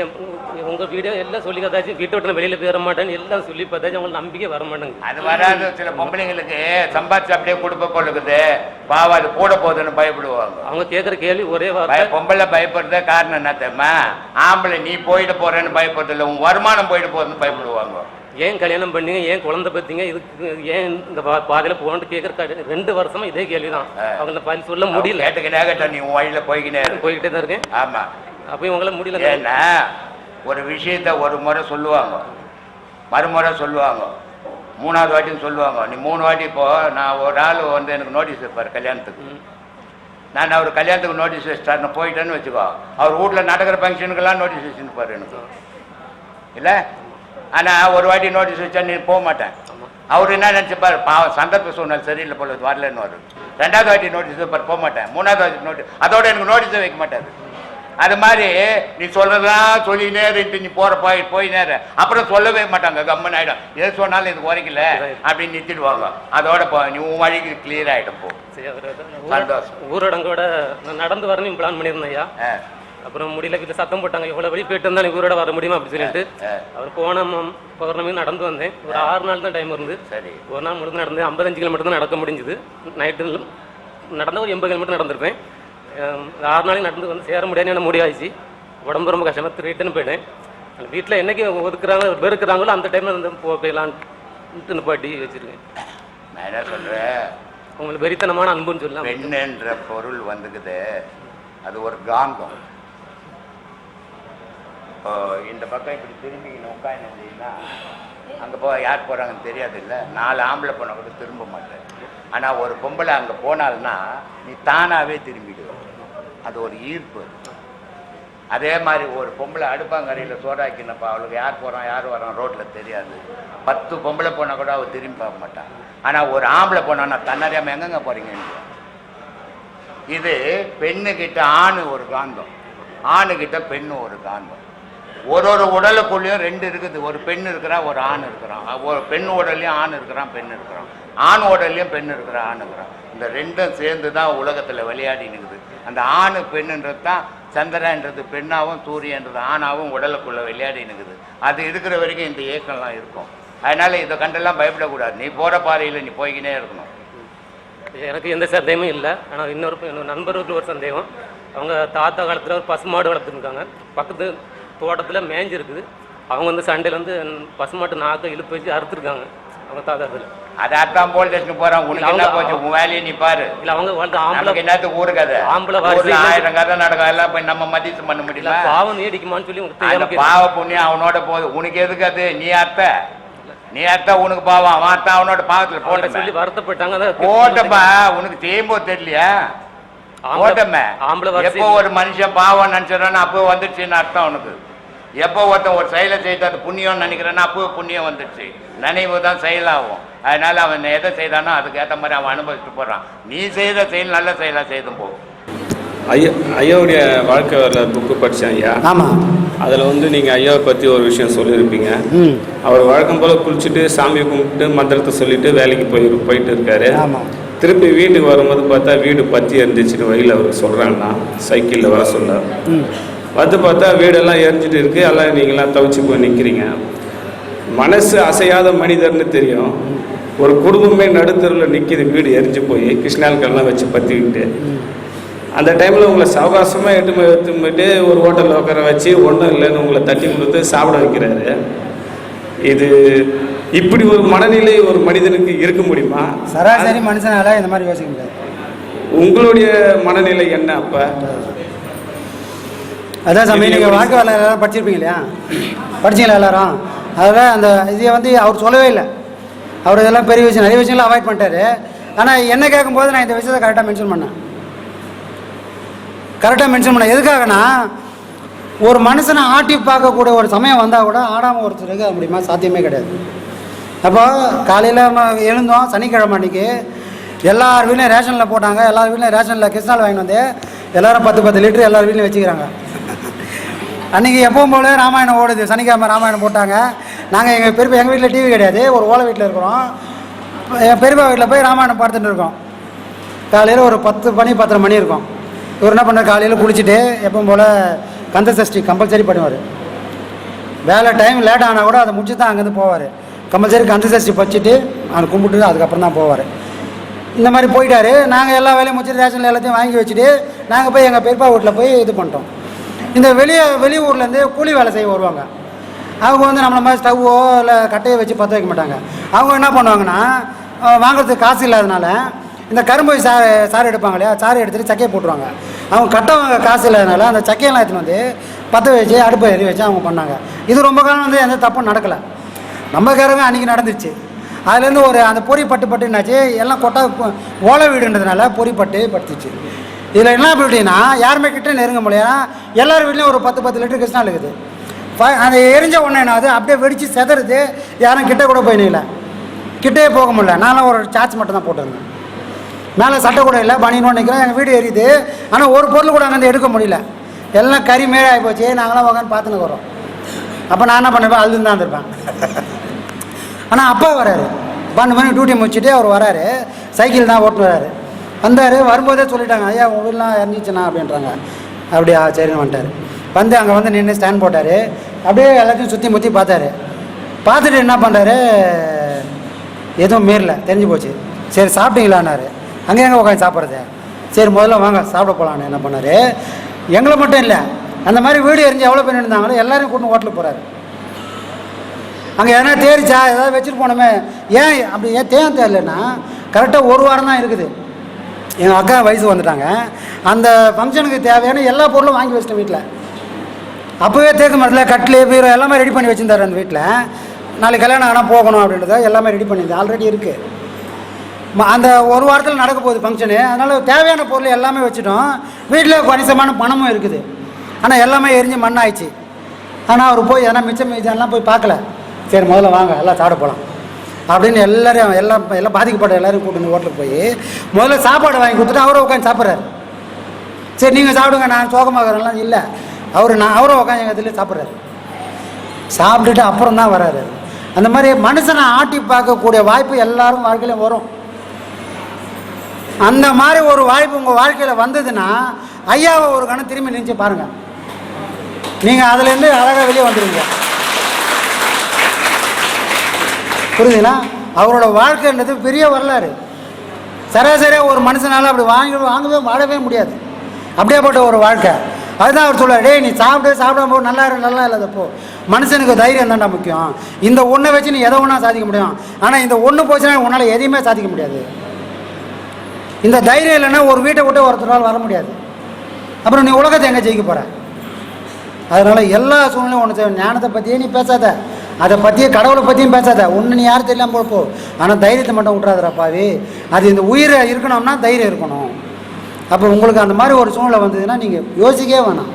என் உங்கள் வீடியோ எல்லாம் சொல்லி கதாச்சும் வீட்டை விட்டு வெளியில் போயிட மாட்டேன்னு எல்லாம் சொல்லி பார்த்தாச்சும் அவங்களுக்கு நம்பிக்கை வர மாட்டேங்க அது வராது. சில பொம்பளைங்களுக்கு சம்பாதிச்சு அப்படியே கொடுப்ப போலுக்குது பாவம் அது கூட போகுதுன்னு பயப்படுவாங்க. அவங்க கேட்குற கேள்வி ஒரே பொம்பளை பயப்படுறதே காரணம் என்ன தெரியுமா? ஆம்பளை நீ போயிட்டு போறேன்னு பயப்படுறது இல்லை. உன் வருமானம் போயிட்டு போகுதுன்னு பயப்படுவாங்க. ஏன் கல்யாணம் பண்ணீங்க? ஏன் குழந்தை பத்தீங்க? இதுக்கு ஏன் இந்த பாதையில போகணும்னு கேட்குற ரெண்டு வருஷமா இதே கேள்வி தான் அவங்க பதில் சொல்ல முடியல. கேட்டுக்கிட்டே கேட்ட நீ உன் வழியில இரு. போய்கிட்டே தான் இருக்கேன். ஆமா. அப்போ இவங்களால முடியல ஏன்னா ஒரு விஷயத்த ஒரு முறை சொல்லுவாங்க. மறுமுறை சொல்லுவாங்க. மூணாவது வாட்டியும் சொல்லுவாங்க. நீ மூணு வாட்டி இப்போ நான் ஒரு ஆள் வந்து எனக்கு நோட்டீஸ் வைப்பார் கல்யாணத்துக்கு. நான் அவர் கல்யாணத்துக்கு நோட்டீஸ் வச்சிட்டாருன்னு போயிட்டேன்னு வச்சுக்கோ. அவர் வீட்டில் நடக்கிற ஃபங்க்ஷனுக்கெல்லாம் நோட்டீஸ் வச்சுருப்பார் எனக்கு. இல்லை? ஆனால் ஒரு வாட்டி நோட்டீஸ் வச்சா நீ போக மாட்டேன். அவர் என்ன நினச்சிப்பார்? பாவம் சந்தர்ப்ப சூழ்நிலை சரியில்லை போல வரலன்னு வரும் ரெண்டாவது வாட்டி நோட்டீஸ் வைப்பார் போக மாட்டேன். மூணாவது வாட்டி நோட்டீஸ் அதோட எனக்கு நோட்டீஸே வைக்க மாட்டார். அது மாதிரி நீ சொல்றதெல்லாம் சொல்லி நேரிட்டு நீ போற போய் போய் நேர. அப்புறம் சொல்லவே மாட்டாங்க கம்மன் ஆயிடும். எது சொன்னாலும் இது குறைக்கல அப்படின்னு நிறுத்திடுவாங்க. அதோட போ நீ உன் வழிக்கு கிளியர் ஆயிடும் போ. சந்தோஷம். ஊரடங்கு- ஊரடங்கோட நான் நடந்து வரணும் பிளான் பண்ணியிருந்தேன் ஐயா. அப்புறம் முடியல வீட்டில் சத்தம் போட்டாங்க. இவ்வளோ வழி போயிட்டு இருந்தா நீ ஊரோட வர முடியுமா அப்படின்னு சொல்லிட்டு. அவர் போன பௌர்ணமி நடந்து வந்தேன். ஒரு ஆறு நாள் தான் டைம் இருந்து சரி. ஒரு நாள் முழுக்க நடந்து ஐம்பத்தஞ்சு கிலோமீட்டர் தான் நடக்க முடிஞ்சுது. நைட்டு நடந்த ஒரு எண்பது கிலோமீட்டர் நடந்திருப்பேன். ஆறு நாளைக்கு நடந்து வந்து சேர முடியாது என்ன முடியாச்சு உடம்பு ரொம்ப கஷ்டமாக ரிட்டர்ன் போயிட்டேன். வீட்டில் என்னைக்கு ஒதுக்குறாங்க வெறுக்கிறாங்களோ அந்த டைமில் வந்து போயிடலான்ட்டு நிப்பாட்டி வச்சுருக்கேன். நான் என்ன சொல்றேன் உங்களுக்கு வெறித்தனமான அன்புன்னு சொல்லலாம். பெண்ணுன்ற பொருள் வந்துக்குது. அது ஒரு காந்தம் இப்போ இந்த பக்கம் இப்படி திரும்பி உட்காந்துருந்தீங்கன்னா அங்கே போ யார் போகிறாங்கன்னு தெரியாது இல்லை. நாலு ஆம்பளை போனால் கூட திரும்ப மாட்டேன். ஆனால் ஒரு பொம்பளை அங்கே போனால்னா நீ தானாகவே திரும்பிடுவ. அது ஒரு ஈர்ப்பு. அதே மாதிரி ஒரு பொம்பளை அடுப்பாங்கரையில் சோறாக்கினப்பா அவளுக்கு யார் போகிறான் யார் வரான் ரோட்டில் தெரியாது. பத்து பொம்பளை போனால் கூட அவள் திரும்பி பார்க்க மாட்டான் ஆனால் ஒரு ஆம்பளை போனான்னா தன்னறியாமல் எங்கெங்க போகிறீங்கன்னு இது பெண்ணுக்கிட்ட ஆணு ஒரு காந்தம். ஆணுக்கிட்ட பெண்ணு ஒரு காந்தம். ஒரு ஒரு உடலுக்குள்ளேயும் ரெண்டு இருக்குது. ஒரு பெண் இருக்கிறா ஒரு ஆண் இருக்கிறான். ஒரு பெண் உடல்லையும் ஆண் இருக்கிறான் பெண் இருக்கிறான். ஆண் உடல்லையும் பெண் இருக்கிற ஆண் இருக்கிறான். இந்த ரெண்டும் சேர்ந்து தான் உலகத்தில் விளையாடி நிற்குது அந்த ஆணு பெண்ணுன்றது தான் சந்திரன்றது பெண்ணாகவும் சூரியன்றது ஆணாகவும் உடலுக்குள்ளே விளையாடி நிற்குது அது இருக்கிற வரைக்கும் இந்த இயக்கம்லாம் இருக்கும். அதனால் இதை கண்டெல்லாம் பயப்படக்கூடாது. நீ போகிற பாதையில் நீ போய்கினே இருக்கணும். எனக்கு எந்த சந்தேகமும் இல்லை. ஆனால் இன்னொரு நண்பர்களுக்கு நண்பருக்கு ஒரு சந்தேகம். அவங்க தாத்தா காலத்தில் ஒரு பசுமாடு வளர்த்துருக்காங்க பக்கத்து தோட்டத்தில் மேய்ஞ்சி இருக்குது. அவங்க வந்து சண்டையில் வந்து பசுமாட்டு நாக்கை இழுப்பு வச்சு அறுத்துருக்காங்க. அவங்க தாத்தாத்தில் அதான் போல் ஸ்டேஷன் போறான் உனக்கு என்ன போச்சு? உன் வேலையை நீ பாரு. இல்லை அவங்க வளர்த்து ஆம்பளை என்னத்துக்கு ஊரு கதை? ஆம்பளை ஆயிரம் கதை நடக்கும். எல்லாம் போய் நம்ம மதித்து பண்ண முடியல பாவம் நீடிக்குமான்னு சொல்லி அந்த. பாவ புண்ணியம் அவனோட போகுது. உனக்கு எதுக்கு அது? நீ அத்த. நீ அத்த உனக்கு பாவம். அவன் அத்த அவனோட பாவத்துல அவங்கள்ட்ட சொல்லி வருத்தப்பட்டாங்க போட்டப்பா. உனக்கு தேம்போ தெரியலையா? வரிசை எப்போ ஒரு மனுஷன் பாவம் நினைச்சிடறான்னு அப்போ வந்துடுச்சுன்னு அர்த்தம் உனக்கு எப்போ ஒருத்தன் ஒரு செயலை செய்து அது புண்ணியம்னு நினைக்கிறான்னா அப்போ புண்ணியம் வந்துடுச்சு. நினைவு தான் செயலாகும். அதனால அவன் எதை செய்தானோ அதுக்கு ஏற்ற மாதிரி அவன் அனுபவிச்சுட்டு போறான். நீ செய்த செயல் நல்ல செயலா செய்தும் போ. ஐயா ஐயாவுடைய வாழ்க்கை வரலாறு புக்கு படித்தேன் ஐயா. ஆமாம் அதில் வந்து நீங்கள் ஐயாவை பற்றி ஒரு விஷயம் சொல்லியிருப்பீங்க. அவர் வழக்கம் போல் குளிச்சுட்டு சாமியை கும்பிட்டு மந்திரத்தை சொல்லிட்டு வேலைக்கு போய் போயிட்டு இருக்காரு. ஆமாம் திருப்பி வீட்டுக்கு வரும்போது பார்த்தா வீடு பற்றி எரிஞ்சிச்சுன்னு வழியில் அவர் சொல்கிறாங்கன்னா சைக்கிளில் வர சொல்ல வந்து பார்த்தா வீடெல்லாம் எரிஞ்சிட்டு இருக்கு. எல்லாம் நீங்களாம் தவிச்சு போய் நிற்கிறீங்க மனசு அசையாத மனிதர்னு தெரியும். ஒரு குடும்பமே நடுத்தருவில் நிற்கிது வீடு எரிஞ்சு போய் கிருஷ்ணால்கள்லாம் வச்சு பற்றிக்கிட்டு அந்த டைமில் உங்களை சவகாசமாக எட்டு எடுத்து போயிட்டு ஒரு ஹோட்டலில் உட்கார வச்சு ஒன்றும் இல்லைன்னு உங்களை தட்டி கொடுத்து சாப்பிட வைக்கிறாரு. இது இப்படி ஒரு மனநிலை ஒரு மனிதனுக்கு இருக்க முடியுமா? சராசரி மனுஷனால இந்த மாதிரி யோசிக்க முடியாது. உங்களுடைய மனநிலை என்ன அப்போ? அதான் சாமி நீங்கள் வாழ்க்கை வரலாறு எல்லாரும் படிச்சிருப்பீங்க இல்லையா? படிச்சீங்களா எல்லாரும்? அதில் அந்த இதை வந்து அவர் சொல்லவே இல்லை. அவர் இதெல்லாம் பெரிய விஷயம் நிறைய விஷயங்களை அவாய்ட் பண்ணிட்டாரு. ஆனால் என்ன கேட்கும்போது நான் இந்த விஷயத்தை கரெக்டாக மென்ஷன் பண்ணேன். கரெக்டாக மென்ஷன் பண்ணேன். எதுக்காகனா ஒரு மனுஷனை ஆட்டி பார்க்கக்கூடிய ஒரு சமயம் வந்தால் கூட ஆடாமல் ஒருத்தருக்கு முடியுமா? சாத்தியமே கிடையாது. அப்போ காலையில் எழுந்தோம் சனிக்கிழமை அன்றைக்கி எல்லார் வீட்லையும் ரேஷனில் போட்டாங்க. எல்லார் வீட்லையும் ரேஷனில் கிருஷ்ணால் வாங்கிட்டு வந்து எல்லோரும் பத்து பத்து லிட்டர் எல்லார் வீட்லையும் வச்சுக்கிறாங்க. அன்றைக்கி எப்பவும் போல ராமாயணம் ஓடுது. சனிக்கிழமை ராமாயணம் போட்டாங்க. நாங்கள் எங்கள் பெரியப்பா எங்கள் வீட்டில் டிவி கிடையாது. ஒரு ஓலை வீட்டில் இருக்கிறோம். என் பெரியப்பா வீட்டில் போய் ராமாயணம் பார்த்துட்டு இருக்கோம். காலையில் ஒரு பத்து மணி பத்தரை மணி இருக்கும். இவர் என்ன பண்ணுற காலையில் குளிச்சுட்டு எப்பவும் போல் கந்த சஷ்டி கம்பல்சரி பண்ணுவார். வேலை டைம் லேட் ஆனால் கூட அதை முடிச்சு தான் அங்கேருந்து போவார். கம்பல்சரி கந்தசஷ்டி சஷ்டி வச்சுட்டு கும்பிட்டு அதுக்கப்புறம் தான் போவார். இந்த மாதிரி போயிட்டாரு. நாங்கள் எல்லா வேலையும் முடிச்சுட்டு ரேஷனில் எல்லாத்தையும் வாங்கி வச்சுட்டு நாங்கள் போய் எங்கள் பெரியப்பா வீட்டில் போய் இது பண்ணிட்டோம். இந்த வெளியே வெளியூர்லேருந்து கூலி வேலை செய்ய வருவாங்க. அவங்க வந்து நம்மளை மாதிரி ஸ்டவ்வோ இல்லை கட்டையை வச்சு பற்ற வைக்க மாட்டாங்க. அவங்க என்ன பண்ணுவாங்கன்னா வாங்குறதுக்கு காசு இல்லாதனால இந்த கரும்பு சா சாறு எடுப்பாங்க இல்லையா? சாறு எடுத்துகிட்டு சக்கையை போட்டுருவாங்க. அவங்க கட்டவங்க காசு இல்லாதனால அந்த சக்கையெல்லாம் எடுத்துன்னு வந்து பற்ற வச்சு அடுப்பை எரி வச்சு அவங்க பண்ணாங்க. இது ரொம்ப காலம் வந்து எந்த தப்பும் நடக்கலை. நம்மக்காரங்க அன்றைக்கி நடந்துச்சு அதுலேருந்து ஒரு அந்த பொறி பட்டு பட்டு என்னாச்சு எல்லாம் கொட்டா ஓலை வீடுன்றதுனால பொறி பட்டு பட்டுச்சு. இதில் என்ன அப்படின்னா யாருமே கிட்டே நெருங்க முடியாது எல்லார் வீட்லேயும் ஒரு பத்து பத்து லிட்டர் கிருஷ்ணா இருக்குது. அந்த எரிஞ்ச உடனே என்னாவது அப்படியே வெடித்து செதறுது. யாரும் கிட்டே கூட போய் நிற்கல கிட்டே போக முடியல. நானும் ஒரு சார்ஜ் மட்டும் தான் போட்டிருந்தேன். மேலே சட்டை கூட இல்லை பனியனோடு நிற்கிறேன் எங்கள் வீடு எரியுது. ஆனால் ஒரு பொருள் கூட அங்கேருந்து எடுக்க முடியல. எல்லாம் கறி மேலே ஆகி போச்சு. நாங்களாம் உட்காந்து பார்த்துன்னு வரோம் அப்போ நான் என்ன பண்ணுவேன் அழுதுன்னு தான் இருந்திருப்பேன். ஆனால் அப்பா வராரு. பன்னெண்டு மணி டியூட்டி முடிச்சுட்டு அவர் வராரு. சைக்கிள் தான் ஓட்டு வராரு வந்தார் வரும்போதே சொல்லிட்டாங்க ஐயா உங்கள் வீடெலாம் இறந்துச்சுண்ணா அப்படின்றாங்க. அப்படியா சரின்னு வந்துட்டார். வந்து அங்கே வந்து நின்று ஸ்டாண்ட் போட்டார். அப்படியே எல்லாத்தையும் சுற்றி முற்றி பார்த்தாரு. பார்த்துட்டு என்ன பண்ணுறாரு எதுவும் மீறல தெரிஞ்சு போச்சு. சரி சாப்பிட்டீங்களான்னாரு. அங்கே எங்கே உட்காந்து சாப்பிட்றது. சரி முதல்ல வாங்க சாப்பிட போகலான்னு என்ன பண்ணார். எங்களை மட்டும் இல்லை அந்த மாதிரி வீடு எரிஞ்சு எவ்வளோ பேர் இருந்தாங்களோ எல்லாரையும் கூட்டு ஹோட்டலுக்கு போகிறாரு அங்கே எதனா தேரிச்சா ஏதாவது வச்சுட்டு போனோமே ஏன் அப்படி ஏன் தேன் தேரலன்னா கரெக்டாக ஒரு வாரம் தான் இருக்குது. எங்கள் அக்கா வயசு வந்துட்டாங்க. அந்த ஃபங்க்ஷனுக்கு தேவையான எல்லா பொருளும் வாங்கி வச்சிட்டேன் வீட்டில் அப்போவே தேக்க மரத்தில் கட்லு பீரோ எல்லாமே ரெடி பண்ணி வச்சுருந்தாரு அந்த வீட்டில் நாளைக்கு கல்யாணம் ஆனால் போகணும் அப்படின்றத எல்லாமே ரெடி பண்ணியிருந்தேன். ஆல்ரெடி இருக்குது அந்த ஒரு வாரத்தில் நடக்க போகுது ஃபங்க்ஷனு அதனால் தேவையான பொருள் எல்லாமே வச்சுட்டோம். வீட்டில் கணிசமான பணமும் இருக்குது. ஆனால் எல்லாமே எரிஞ்சு மண்ணாயிடுச்சு. ஆனால் அவர் போய் எதனா மிச்சம் மிச்சம்லாம் போய் பார்க்கல. சரி முதல்ல வாங்க எல்லாம் சாப்பிட போகலாம் அப்படின்னு எல்லாரையும் எல்லாம் எல்லாம் பாதிக்கப்பட்ட எல்லாரும் வந்து ஹோட்டலுக்கு போய் முதல்ல சாப்பாடு வாங்கி கொடுத்துட்டு அவரும் உட்காந்து சாப்பிட்றாரு. சரி நீங்கள் சாப்பிடுங்க நான் சோகமாகறேன்லாம் இல்லை. அவர் நான் அவரும் உட்காந்து எங்கள் இதில் சாப்பிட்றாரு. சாப்பிட்டுட்டு அப்புறம் தான் வராரு அந்த மாதிரி மனுஷனை ஆட்டி பார்க்கக்கூடிய வாய்ப்பு எல்லாரும் வாழ்க்கையிலும் வரும். அந்த மாதிரி ஒரு வாய்ப்பு உங்கள் வாழ்க்கையில் வந்ததுன்னா ஐயாவை ஒரு கணம் திரும்பி நினச்சி பாருங்கள் நீங்கள் அதுலேருந்து அழகாக வெளியே வந்துடுவீங்க புரியுதுங்களா அவரோட வாழ்க்கைன்றது பெரிய வரலாறு. சராசரியாக ஒரு மனுஷனால் அப்படி வாங்கி வாங்கவே வாழவே முடியாது. அப்படியேப்பட்ட ஒரு வாழ்க்கை. அதுதான் அவர் சொல்லுவார் டேய் நீ சாப்பிட்டு சாப்பிடாம போ நல்லா இரு நல்லா இல்லாதப்போ மனுஷனுக்கு தைரியம் தான்டா முக்கியம். இந்த ஒன்றை வச்சு நீ எதை ஒன்றா சாதிக்க முடியும். ஆனால் இந்த ஒன்று போச்சுன்னா உன்னால் எதையுமே சாதிக்க முடியாது. இந்த தைரியம் இல்லைன்னா ஒரு வீட்டை விட்டு ஒருத்தரால் வர முடியாது. அப்புறம் நீ உலகத்தை எங்கே ஜெயிக்க போகிற அதனால் எல்லா சூழ்நிலையும் ஒன்று ஞானத்தை பற்றியே நீ பேசாத. அதை பற்றியே கடவுளை பற்றியும் பேசாத. ஒன்று நீ யாரும் தெரியாமல் போப்போ ஆனால் தைரியத்தை மட்டும் விட்றாதடா பாவி. அது இந்த உயிரை இருக்கணும்னா தைரியம் இருக்கணும். அப்போ உங்களுக்கு அந்த மாதிரி ஒரு சூழ்நிலை வந்ததுன்னா நீங்கள் யோசிக்கவே வேணாம்.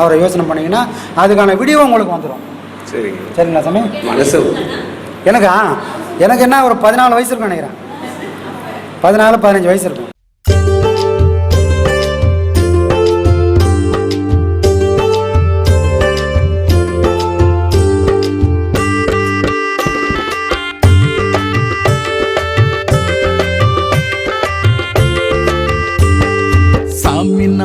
அவரை யோசனை பண்ணீங்கன்னா அதுக்கான விடிவு உங்களுக்கு வந்துடும் சரிங்க. சரிங்களா சாமி? மனசு. எனக்கா? எனக்கு என்ன ஒரு பதினாலு வயசு இருக்கும் நினைக்கிறேன். பதினாலு பதினஞ்சு வயசு இருக்கும்.